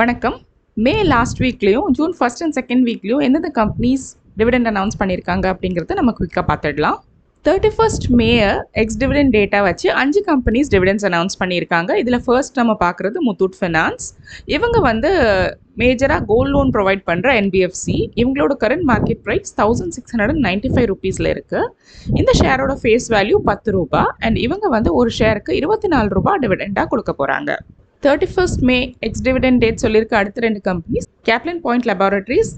வணக்கம். May last வீக்லேயும் June first and second வீக்லேயும் எந்தெந்த கம்பெனிஸ் டிவிடெண்ட் அனௌன்ஸ் பண்ணியிருக்காங்க அப்படிங்கிறத நம்ம குயிக்காக பார்த்துடலாம். Thirty first May ex dividend data வச்சு அஞ்சு கம்பெனிஸ் டிவிடெண்ட்ஸ் அனௌன்ஸ் பண்ணியிருக்காங்க இதில் ஃபர்ஸ்ட் நம்ம பார்க்குறது முத்தூட் ஃபினான்ஸ் இவங்க வந்து மேஜராக கோல்ட் லோன் ப்ரொவைட் பண்ணுற என்பிஎஃப்சி இவங்களோட current market price thousand six hundred and ninety five ருபீஸில் இருக்குது இந்த ஷேரோட ஃபேஸ் வேல்யூ பத்து ரூபா. அண்ட் இவங்க வந்து ஒரு ஷேருக்கு இருபத்தி நாலு ரூபா டிவிடெண்டாக கொடுக்க போகிறாங்க thirty first May ex dividend date சொல்லியிருக்க அடுத்த ரெண்டு companies Caplin Point Laboratories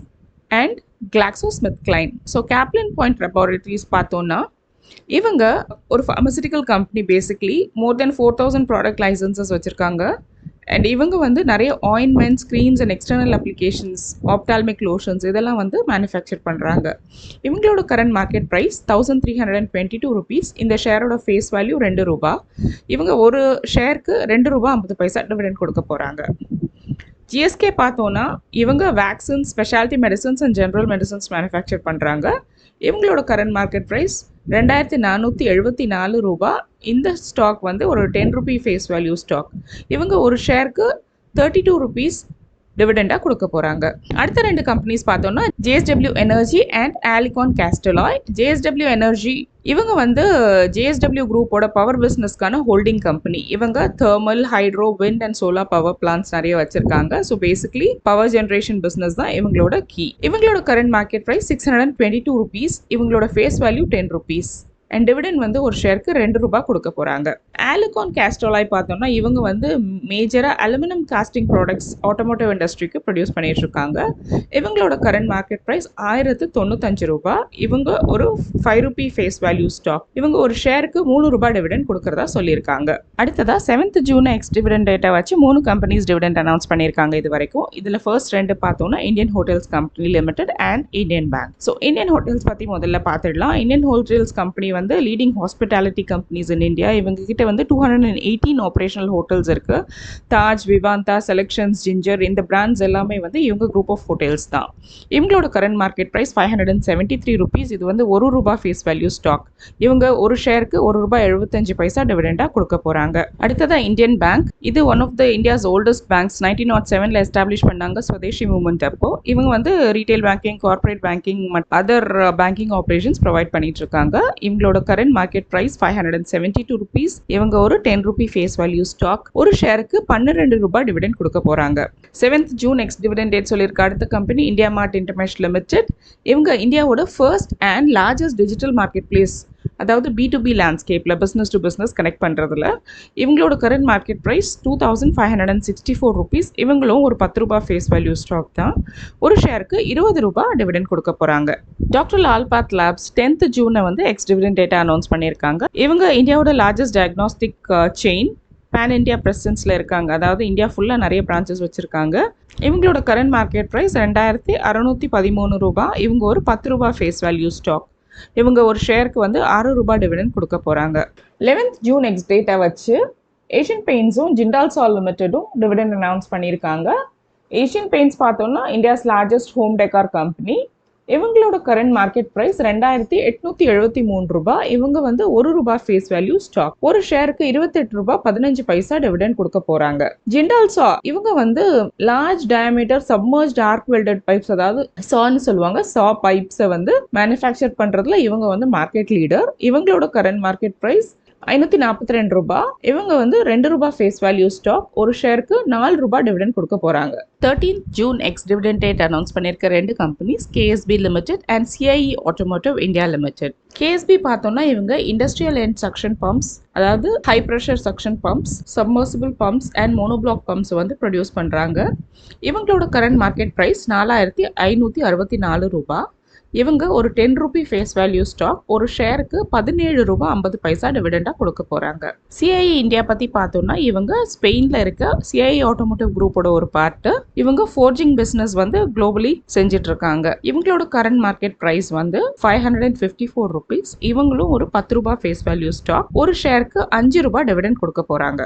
and Glaxo Smith Kline so Caplin Point Laboratories பார்த்தோன்னா இவங்க ஒரு pharmaceutical company basically more than four thousand product licenses வச்சுருக்காங்க. அண்ட் இவங்க வந்து நிறைய ointments creams and external applications ophthalmic lotions இதெல்லாம் வந்து மேனுஃபேக்சர் பண்ணுறாங்க இவங்களோட current market price thousand three hundred and twenty two rupees இந்த ஷேரோட ஃபேஸ் வேல்யூ ரெண்டு ரூபா. இவங்க ஒரு ஷேருக்கு ரெண்டு ரூபா ஐம்பது பைசா டிவிடெண்ட் கொடுக்க போகிறாங்க ஜிஎஸ்கே பார்த்தோன்னா இவங்க vaccine speciality medicines and general medicines manufacture பண்ணுறாங்க இவங்களோட கரண்ட் மார்க்கெட் ப்ரைஸ் ரெண்டாயிரத்தி நானூற்றி எழுபத்தி நாலு ரூபா. இந்த ஸ்டாக் வந்து ஒரு ten rupee face value stock இவங்க ஒரு ஷேருக்கு தேர்ட்டி டூ ருபீஸ் டிவிடெண்டாக கொடுக்க போகிறாங்க அடுத்த ரெண்டு கம்பெனிஸ் பார்த்தோம்னா JSW energy and Alicon Castalloy JSW energy இவங்க வந்து ஜேஎஸ்டபிள்யூ குரூப்போட பவர் பிஸ்னஸ்க்கான ஹோல்டிங் கம்பெனி இவங்க thermal hydro wind and solar power plants நிறைய வச்சிருக்காங்க. So basically power generation business தான் இவங்களோட கீ இவங்களோட current market price six hundred twenty two rupees இவங்களோட face value ten rupees and dividend வந்து ஒரு ஷேருக்கு ரெண்டு ரூபாய் கொடுக்க போகிறாங்க ஆலிகான் கேஸ்ட்ரோலாய் பார்த்தோம்னா இவங்க வந்து மேஜராக அலுமினியம் காஸ்டிங் ப்ராடக்ட்ஸ் ஆட்டோமோட்டிவ் இண்டஸ்ட்ரிக்கு ப்ரொடியூஸ் பண்ணிட்டு இருக்காங்க. இவங்களோட கரண்ட் மார்க்கெட் ப்ரைஸ் ஆயிரத்து தொண்ணூத்தஞ்சு ரூபாய். இவங்க ஒரு five rupee face value stock இவங்க ஒரு ஷேருக்கு மூணு ரூபாய் டிவிடன் கொடுக்கறதா சொல்லியிருக்காங்க. அடுத்ததாக செவன்த் ஜூன் எக்ஸ் டிவிடன் டேட்டா வச்சு மூணு கம்பெனிஸ் டிவிடெண்ட் அனௌன்ஸ் பண்ணியிருக்காங்க இது வரைக்கும். இதில் ஃபர்ஸ்ட் ரெண்டு பார்த்தோம்னா Indian hotels company limited and Indian bank so Indian hotels பற்றி முதல்ல பார்த்துடலாம். இந்தியன் ஹோட்டல்ஸ் கம்பெனி வந்து leading hospitality companies in India இவங்க கிட்ட வந்து two hundred and eighteen operational hotels இருக்குது தாஜ் விவாந்தா செலெக்ஷன்ஸ் ஜிஞ்சர் இந்த பிராண்ட்ஸ் எல்லாமே வந்து இவங்க குரூப் ஆஃப் ஹோட்டல்ஸ் தான். இவங்களோட current market price five hundred and seventy three rupees இது வந்து ஒரு ரூபா ஃபேஸ் வேல்யூ ஸ்டாக் இவங்க ஒரு ஷேருக்கு ஒரு ரூபாய் எழுபத்தஞ்சு பைசா டிவிடெண்டாக கொடுக்க போகிறாங்க அடுத்ததான் இந்தியன் பேங்க் இது one of the India's oldest banks nineteen naught செவனில் எஸ்டாப்ளிஷ் பண்ணாங்க ஸ்வதேஷி மூவ்மெண்ட் அப்போ. இவங்க வந்து retail banking corporate banking other banking operations provide பண்ணிட்டு இருக்காங்க. இவங்களோட current market price five hundred and seventy two rupees இவங்க ஒரு ten rupee face value stock ஒரு ஷேருக்கு பன்னிரெண்டு ரூபாய் டிவிடெண்ட் கொடுக்க போகிறாங்க seventh June next dividend date சொல்லியிருக்க. அடுத்த company India Mart international limited இவங்க இந்தியாவோட first and largest digital market place அதாவது பி டு பி லேண்ட்ஸ்கேப்பில் பிஸ்னஸ் டு பிஸ்னஸ் கனெக்ட் பண்ணுறதுல இவங்களோட current market price two thousand five hundred and sixty four rupees இவங்களும் ஒரு பத்து ரூபாய் ஃபேஸ் வேல்யூ ஸ்டாக் தான். ஒரு ஷேருக்கு இருபது ரூபாய் டிவிடெண்ட் கொடுக்க போகிறாங்க டாக்டர் லால்பாத் லேப்ஸ் டென்த் ஜூனை வந்து எக்ஸ் டிவிடெண்ட் டேட்டா அனௌன்ஸ் பண்ணியிருக்காங்க. இவங்க இந்தியாவோட largest diagnostic chain pan India பிரசன்ஸில் இருக்காங்க. அதாவது இந்தியா ஃபுல்லாக நிறைய பிரான்ச்சஸ் வச்சுருக்காங்க. இவங்களோட கரண்ட் மார்க்கெட் ப்ரைஸ் ரெண்டாயிரத்தி அறநூற்றி பதிமூணு ரூபாய் இவங்க ஒரு பத்து ரூபாய் ஃபேஸ் வேல்யூ ஸ்டாக் இவங்க ஒரு ஷேருக்கு வந்து ஆறு ரூபாய் டிவிடன் கொடுக்க போகிறாங்க லெவன்த் ஜூன் நெக்ஸ்ட் டேட்டை வச்சு ஏஷியன் பெயிண்ட்ஸும் ஜிண்டால் சால் லிமிட்டடும் டிவிடன் அனௌன்ஸ் பண்ணியிருக்காங்க. ஏஷியன் பெயிண்ட்ஸ் பார்த்தோம்னா India's largest home decor company இவங்களோட கரண்ட் மார்க்கெட் ப்ரைஸ் ரெண்டாயிரத்தி எட்நூத்தி எழுபத்தி மூணு ரூபாய் இவங்க வந்து ஒரு ரூபாய் ஃபேஸ் வேல்யூ ஸ்டாக் ஒரு ஷேருக்கு இருபத்தெட்டு ரூபாய் பதினஞ்சு பைசா டிவிடென்ட் கொடுக்க போறாங்க. ஜிண்டால் சா இவங்க வந்து large diameter submerged arc welded pipes அதாவது சான்னு சொல்லுவாங்க. சா பைப்ஸை வந்து மேனுஃபேக்சர் பண்றதுல இவங்க வந்து மார்க்கெட் லீடர் இவங்களோட கரண்ட் மார்க்கெட் ப்ரைஸ் ஐநூற்றி நாற்பத்தி ரெண்டு ரூபாய் இவங்க வந்து ரெண்டு ரூபாய் ஃபேஸ் வேல்யூ ஸ்டாக் ஒரு ஷேருக்கு நாலு ரூபாய் டிவிடன் கொடுக்க போகிறாங்க thirteen June ex dividend date announce பண்ணியிருக்க ரெண்டு companies KSB limited and CIE automotive India limited KSB பார்த்தோம்னா இவங்க இண்டஸ்ட்ரியல் அண்ட் சக்ஷன் பம்ப்ஸ் அதாவது high pressure suction pumps submersible pumps and monoblock pumps வந்து ப்ரொடியூஸ் பண்ணுறாங்க இவங்களோட கரண்ட் மார்க்கெட் ப்ரைஸ் நாலாயிரத்தி ஐநூற்றி அறுபத்தி நாலு ரூபாய் இவங்க ஒரு ten rupee face value stock ஒரு ஷேருக்கு பதினேழு ரூபாய் ஐம்பது பைசா டிவிடெண்டாக கொடுக்க போகிறாங்க சிஐஇ இந்தியா பற்றி பார்த்தோம்னா இவங்க ஸ்பெயினில் இருக்க சிஐஇ ஆட்டோமோட்டிவ் குரூப்போட ஒரு பார்ட்டு இவங்க ஃபோர்ஜிங் பிஸ்னஸ் வந்து குளோபலி செஞ்சுட்டு இருக்காங்க. இவங்களோட கரண்ட் மார்க்கெட் ப்ரைஸ் வந்து five hundred and fifty four rupees இவங்களும் ஒரு பத்து ரூபாய் ஃபேஸ் வேல்யூ ஸ்டாக் ஒரு ஷேருக்கு அஞ்சு ரூபாய் டிவிடெண்ட் கொடுக்க போகிறாங்க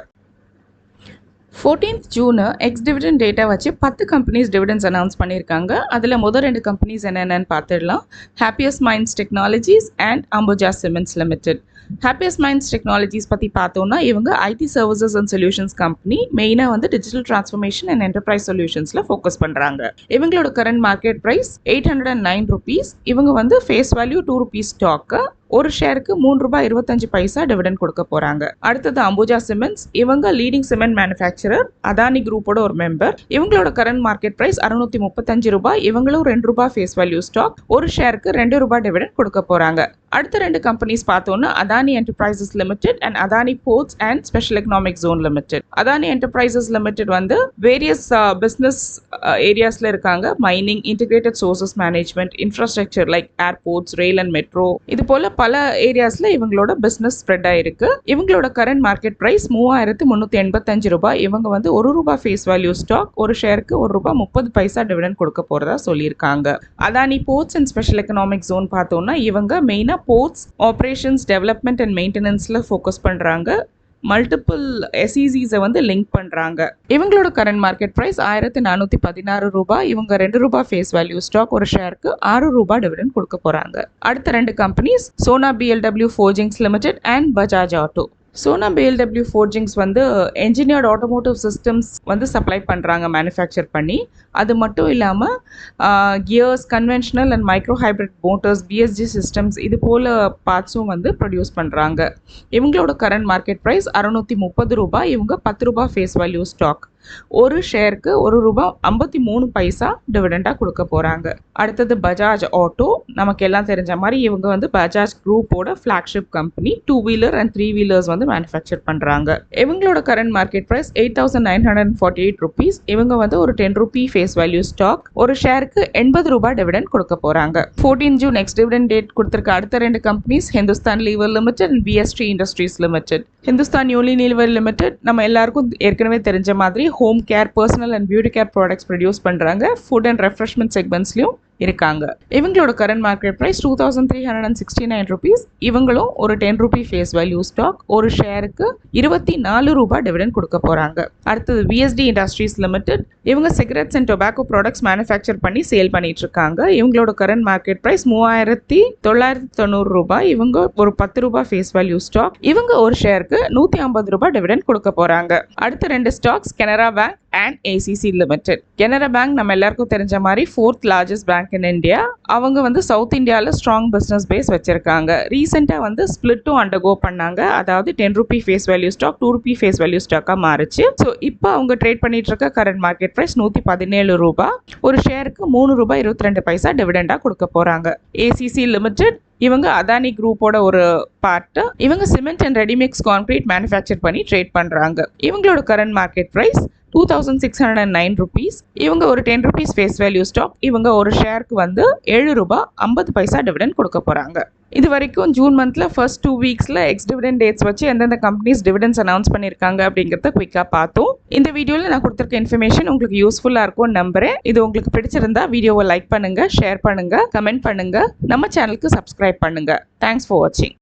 ஃபோர்டீன்த் ஜூனு எக்ஸ் டிவிடன் டேட்டா வச்சு பத்து கம்பெனிஸ் டிவிடன்ஸ் அனௌன்ஸ் பண்ணியிருக்காங்க. அதில் முதல் ரெண்டு கம்பெனிஸ் என்னென்னு பார்த்துடலாம். Happiest Minds Technologies and Ambuja Cements Limited Happiest Minds Technologies பற்றி பார்த்தோம்னா இவங்க IT services and solutions company மெயினாக வந்து டிஜிட்டல் டிரான்ஸ்ஃபர்மேஷன் அண்ட் என்டர்பிரைஸ் சொல்யூஷன்ஸில் ஃபோக்கஸ் பண்ணுறாங்க இவங்களோட current market price eight hundred and nine rupees இவங்க வந்து face value two rupees stock ஒரு ஷேருக்கு மூணு ரூபாய் இருபத்தஞ்சு பைசா டிவிடன் கொடுக்க போறாங்க. அடுத்தது அம்புஜா சிமெண்ட்ஸ். இவங்க லீடிங் சிமெண்ட் மேனுஃபேக்சரர் அதானி குரூப்போட ஒரு மெம்பர் இவங்களோட கரண்ட் மார்க்கெட் பிரைஸ் அறுநூத்தி முப்பத்தஞ்சு ரூபாய். இவங்களும் ரெண்டு ரூபாய் ஃபேஸ் வேல்யூ ஸ்டாக் ஒரு ஷேருக்கு ரெண்டு ரூபாய் டிவிடன் கொடுக்க போறாங்க. அடுத்த ரெண்டு கம்பெனிஸ் பார்த்தோன்னா Adani Enterprises Limited and Adani Ports and Special Economic Zone Limited Adani Enterprises Limited வந்து வேரியஸ் பிஸ்னஸ் ஏரியாஸ்ல இருக்காங்க. Mining integrated sources management infrastructure like airports rail and metro இது போல பல ஏரியாஸ்ல இவங்களோட பிஸ்னஸ் ஸ்ப்ரெட் ஆயிருக்கு. இவங்களோட கரண்ட் மார்க்கெட் பிரைஸ் மூவாயிரத்து முந்நூற்றி எண்பத்தஞ்சு ரூபாய். இவங்க வந்து ஒரு ரூபாய் ஃபேஸ் வேல்யூ ஸ்டாக் ஒரு ஷேருக்கு ஒரு ரூபாய் முப்பது பைசா டிவிடன் கொடுக்க போறதா சொல்லியிருக்காங்க. Adani Ports and Special Economic Zone பார்த்தோம்னா இவங்க மெயினாக போர்ட்ஸ் ஆப்ரேஷன்ஸ் டெவலப்மெண்ட் அண்ட் மெயின்டெனன்ஸில் ஃபோக்கஸ் பண்ணுறாங்க மல்டிபிள் எஸ்இசிஸை வந்து லிங்க் பண்ணுறாங்க இவங்களோட கரண்ட் மார்க்கெட் ப்ரைஸ் ஆயிரத்தி நானூற்றி பதினாறு ரூபாய். இவங்க ரெண்டு ரூபாய் ஃபேஸ் வேல்யூ ஸ்டாக் ஒரு ஷேருக்கு ஆறு ரூபாய் டிவிடன் கொடுக்க போகிறாங்க அடுத்த ரெண்டு companies Sona BLW forgings limited and Bajaj auto Sona BLW forgings வந்து என்ஜினியர்ட் ஆட்டோமோட்டிவ் சிஸ்டம்ஸ் வந்து சப்ளை பண்ணுறாங்க மேனுஃபேக்சர் பண்ணி. அது மட்டும் இல்லாமல் gears conventional and micro hybrid motors BSG systems இது போல் பார்ட்ஸும் வந்து ப்ரொடியூஸ் பண்ணுறாங்க இவங்களோட கரண்ட் மார்க்கெட் ப்ரைஸ் அறநூற்றி முப்பது ரூபாய் இவங்க பத்து ரூபாய் ஃபேஸ் வேல்யூ ஸ்டாக் ஒரு ஷேருக்கு ஒரு ரூபாய் ஐம்பத்தி மூணு பைசா டிவிடெண்டாக கொடுக்க போகிறாங்க அடுத்தது பஜாஜ் ஆட்டோ நமக்கு எல்லாம் தெரிஞ்ச மாதிரி இவங்க வந்து பஜாஜ் குரூப்போட flagship company two wheeler and three wheelers வந்து மேனுஃபேக்சர் பண்ணுறாங்க இவங்களோட current market price eight thousand nine hundred forty eight rupees இவங்க வந்து ஒரு ten rupee face value stock ஒரு ஷேருக்கு எண்பது ரூபாய் டிவிடெண்ட் கொடுக்க போகிறாங்க fourteen June next dividend date கொடுத்துருக்க அடுத்த ரெண்டு companies Hindustan lever limited and BST industries limited Hindustan Unilever limited நம்ம எல்லாருக்கும் ஏற்கனவே தெரிஞ்ச மாதிரி home care personal and beauty care products produce பண்ணுறாங்க ஃபுட் அண்ட் ரெஃப்ரெஷ்மெண்ட் செக்மெண்ட்ஸ்லையும் இருக்காங்க. இவங்களோட current market price two thousand three hundred and sixty nine rupees இவங்களும் ஒரு ten rupee face value stock ஒரு ஷேருக்கு இருபத்தி நாலு ரூபாய் டிவிடன் கொடுக்க போகிறாங்க அடுத்தது விஎஸ்டி இண்டஸ்ட்ரீஸ் லிமிடெட் இவங்க cigarettes and tobacco products manufacture பண்ணி சேல் பண்ணிட்டு இருக்காங்க. இவங்களோட கரண்ட் மார்க்கெட் ப்ரைஸ் மூவாயிரத்தி தொள்ளாயிரத்தி தொண்ணூறு ரூபாய். இவங்க ஒரு பத்து ரூபாய் ஃபேஸ் வேல்யூ ஸ்டாக் இவங்க ஒரு ஷேருக்கு நூற்றி ஐம்பது ரூபாய் டிவிடன் கொடுக்க போகிறாங்க அடுத்த ரெண்டு stocks Canara bank and ACC limited Canara bank நம்ம எல்லாருக்கும் தெரிஞ்ச மாதிரி fourth largest bank in India அவங்க வந்து சவுத் இந்தியாவில் ஸ்ட்ராங் பிஸ்னஸ் பேஸ் வச்சுருக்காங்க. ரீசெண்டாக வந்து ஸ்பிளிட்டும் அண்டர்கோ பண்ணாங்க. அதாவது ten rupee face value stock two rupee face value ஸ்டாக்காக மாறுச்சு. ஸோ இப்போ அவங்க ட்ரேட் பண்ணிட்டு இருக்க கரண்ட் மார்க்கெட் ப்ரைஸ் நூற்றி பதினேழு ரூபாய் ஒரு ஷேருக்கு மூணு ரூபாய் இருபத்தி ரெண்டு பைசா டிவிடெண்டாக கொடுக்க போகிறாங்க ஏசிசி லிமிடெட் இவங்க அதானி குரூப்போட ஒரு பார்ட்டு இவங்க cement and ready mix concrete manufacture பண்ணி ட்ரேட் பண்ணுறாங்க இவங்களோட current market price two thousand six hundred and nine rupees இவங்க ஒரு ten rupees face value stock இவங்க ஒரு ஷேருக்கு வந்து ஏழு ரூபாய் ஐம்பது பைசா டிவிடன் கொடுக்க போகிறாங்க இது வரைக்கும் ஜூன் மந்தில் ஃபர்ஸ்ட் டூ வீக்ஸில் எக்ஸ் டிவிடன் டேட்ஸ் வச்சு எந்தெந்த கம்பெனிஸ் டிவிடன்ஸ் அனௌன்ஸ் பண்ணியிருக்காங்க அப்படிங்கிறத குயிக்காக பார்த்தோம். இந்த வீடியோவில் நான் கொடுத்துருக்க இன்ஃபர்மேஷன் உங்களுக்கு யூஸ்ஃபுல்லாக இருக்கும்னு நம்புறேன். இது உங்களுக்கு பிடிச்சிருந்தா வீடியோவை லைக் பண்ணுங்கள் ஷேர் பண்ணுங்கள் கமெண்ட் பண்ணுங்கள் நம்ம சேனலுக்கு சப்ஸ்கிரைப் பண்ணுங்கள் தேங்க்ஸ் ஃபார் வாட்சிங்